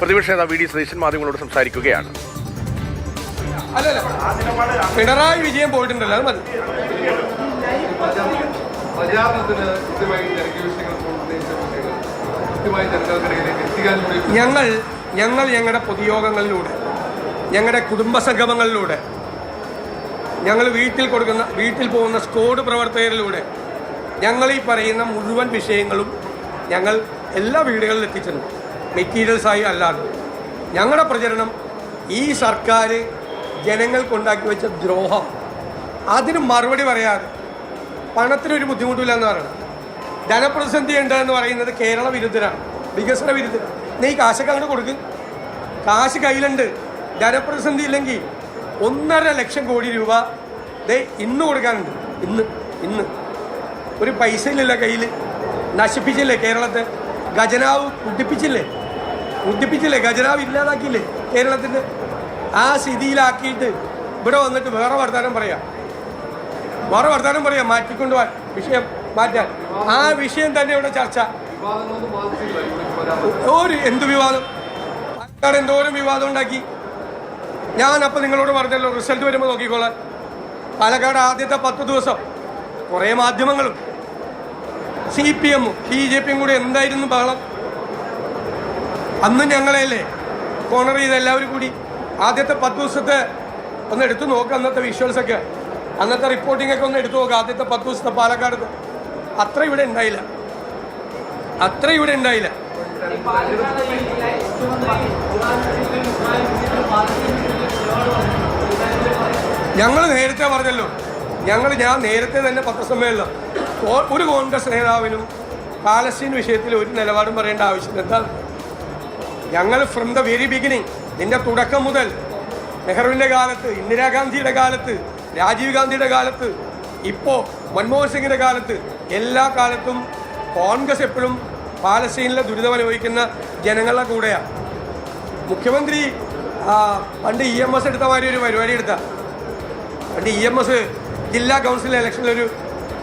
പ്രതിപക്ഷ നേതാവ് V D Satheesan മാധ്യമങ്ങളോട് സംസാരിക്കുകയാണ്. പിണറായി വിജയൻ പോയിട്ടുണ്ടല്ലോ അത് മതി. ഞങ്ങൾ ഞങ്ങൾ ഞങ്ങളുടെ പൊതുയോഗങ്ങളിലൂടെ ഞങ്ങളുടെ കുടുംബ സംഗമങ്ങളിലൂടെ ഞങ്ങൾ വീട്ടിൽ കൊടുക്കുന്ന വീട്ടിൽ പോകുന്ന സ്കോഡ് പ്രവർത്തകരിലൂടെ ഞങ്ങൾ ഈ പറയുന്ന മുഴുവൻ വിഷയങ്ങളും ഞങ്ങൾ എല്ലാ വീടുകളിലും എത്തിച്ചിട്ടുണ്ട് മെറ്റീരിയൽസായി അല്ലാതെ. ഞങ്ങളുടെ പ്രചരണം ഈ സർക്കാർ ജനങ്ങൾക്കുണ്ടാക്കി വെച്ച ദ്രോഹം. അതിന് മറുപടി പറയാതെ പണത്തിനൊരു ബുദ്ധിമുട്ടില്ല എന്ന് പറയണം. ധനപ്രതിസന്ധി ഉണ്ട് എന്ന് പറയുന്നത് കേരള വിരുദ്ധരാണ് വികസന വിരുദ്ധരാണ്. നീ കാശൊക്കെ അങ്ങോട്ട് കൊടുക്കും. കാശ് കയ്യിലുണ്ട്. ധനപ്രതിസന്ധി ഇല്ലെങ്കിൽ ഒന്നര ലക്ഷം കോടി രൂപ ദേ ഇന്ന് കൊടുക്കാനുണ്ട്. ഇന്ന് ഇന്ന്. ഒരു പൈസയിലില്ല കയ്യിൽ നശിപ്പിച്ചില്ലേ കേരളത്തെ? ഖജനാവ് കുടിപ്പിച്ചില്ലേ? കുടിപ്പിച്ചില്ലേ ഖജനാവ് ഇല്ലാതാക്കിയില്ലേ കേരളത്തിന്റെ ആ സ്ഥിതിയിലാക്കിയിട്ട് ഇവിടെ വന്നിട്ട് വേറെ വർത്തമാനം പറയാം. വേറെ വർത്തമാനം പറയാം മാറ്റിക്കൊണ്ടുപോകാൻ വിഷയം മാറ്റാൻ. ആ വിഷയം തന്നെ ഇവിടെ ചർച്ച. ഒരു എന്ത് വിവാദം? പാലക്കാട് എന്തോരം വിവാദം ഉണ്ടാക്കി? ഞാൻ അപ്പം നിങ്ങളോട് പറഞ്ഞല്ലോ റിസൾട്ട് വരുമ്പോൾ നോക്കിക്കോളാൻ. പാലക്കാട് ആദ്യത്തെ പത്ത് ദിവസം കുറേ മാധ്യമങ്ങളും സി പി എമ്മും ബി ജെ പിയും കൂടി എന്തായിരുന്നു ബഹളം? അന്ന് ഞങ്ങളെയല്ലേ കോണർ ചെയ്ത് എല്ലാവരും കൂടി. ആദ്യത്തെ പത്ത് ദിവസത്തെ ഒന്ന് എടുത്തു നോക്കുക അന്നത്തെ വിഷ്വൽസൊക്കെ അന്നത്തെ റിപ്പോർട്ടിംഗ് ഒക്കെ ഒന്ന് എടുത്തു നോക്കുക ആദ്യത്തെ പത്ത് ദിവസത്തെ പാലക്കാട്. അത്ര ഇവിടെ ഉണ്ടായില്ല. അത്ര ഇവിടെ ഉണ്ടായില്ല. ഞങ്ങൾ നേരത്തെ പറഞ്ഞല്ലോ. ഞങ്ങൾ ഞാൻ നേരത്തെ തന്നെ പത്രസമ്മേളനം ഒരു കോൺഗ്രസ് നേതാവിനും പാലസ്തീൻ വിഷയത്തിൽ ഒരു നിലപാടും പറയേണ്ട ആവശ്യമില്ല. എന്താ ഞങ്ങൾ ഫ്രം ദ വെരി ബിഗിനിങ് നിന്റെ തുടക്കം മുതൽ നെഹ്റുവിന്റെ കാലത്ത് ഇന്ദിരാഗാന്ധിയുടെ കാലത്ത് രാജീവ് ഗാന്ധിയുടെ കാലത്ത് ഇപ്പോൾ മൻമോഹൻ സിംഗിന്റെ കാലത്ത് എല്ലാ കാലത്തും കോൺഗ്രസ് എപ്പോഴും പാലസ്തീനിലെ ദുരിതം അനുഭവിക്കുന്ന ജനങ്ങളുടെ കൂടെയാണ് മുഖ്യമന്ത്രി പണ്ട് ഇ എം എസ് എടുത്ത മാതിരി ഒരു പരിപാടി എടുത്ത. പണ്ട് ഇ എം എസ് ജില്ലാ കൗൺസിൽ ഇലക്ഷനിലൊരു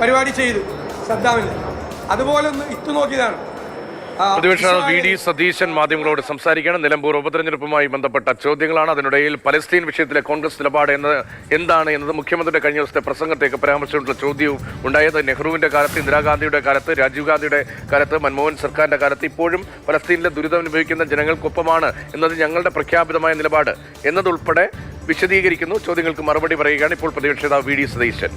പരിപാടി ചെയ്തു സദ്ദാമിൽ അതുപോലെ ഒന്ന് ഇത്തു നോക്കിയതാണ് പ്രതിപക്ഷ നേതാവ് വി ഡി സതീശൻ മാധ്യമങ്ങളോട് സംസാരിക്കുകയാണ് നിലമ്പൂർ ഉപതെരഞ്ഞെടുപ്പുമായി ബന്ധപ്പെട്ട ചോദ്യങ്ങളാണ് അതിനിടയിൽ പലസ്തീൻ വിഷയത്തിലെ കോൺഗ്രസ് നിലപാട് എന്ന് എന്താണ് എന്നത് മുഖ്യമന്ത്രിയുടെ കഴിഞ്ഞ ദിവസത്തെ പ്രസംഗത്തേക്ക് പരാമർശിച്ചിട്ടുള്ള ചോദ്യവും ഉണ്ടായത് നെഹ്റുവിന്റെ കാലത്ത് ഇന്ദിരാഗാന്ധിയുടെ കാലത്ത് രാജീവ് ഗാന്ധിയുടെ കാലത്ത് മൻമോഹൻ സർക്കാരിന്റെ കാലത്ത് ഇപ്പോഴും പലസ്തീനിലെ ദുരിതം അനുഭവിക്കുന്ന ജനങ്ങൾക്കൊപ്പമാണ് എന്നത് ഞങ്ങളുടെ പ്രഖ്യാപിതമായ നിലപാട് എന്നതുൾപ്പെടെ വിശദീകരിക്കുന്നു. ചോദ്യങ്ങൾക്ക് മറുപടി പറയുകയാണ് ഇപ്പോൾ പ്രതിപക്ഷ നേതാവ് വി ഡി സതീശൻ.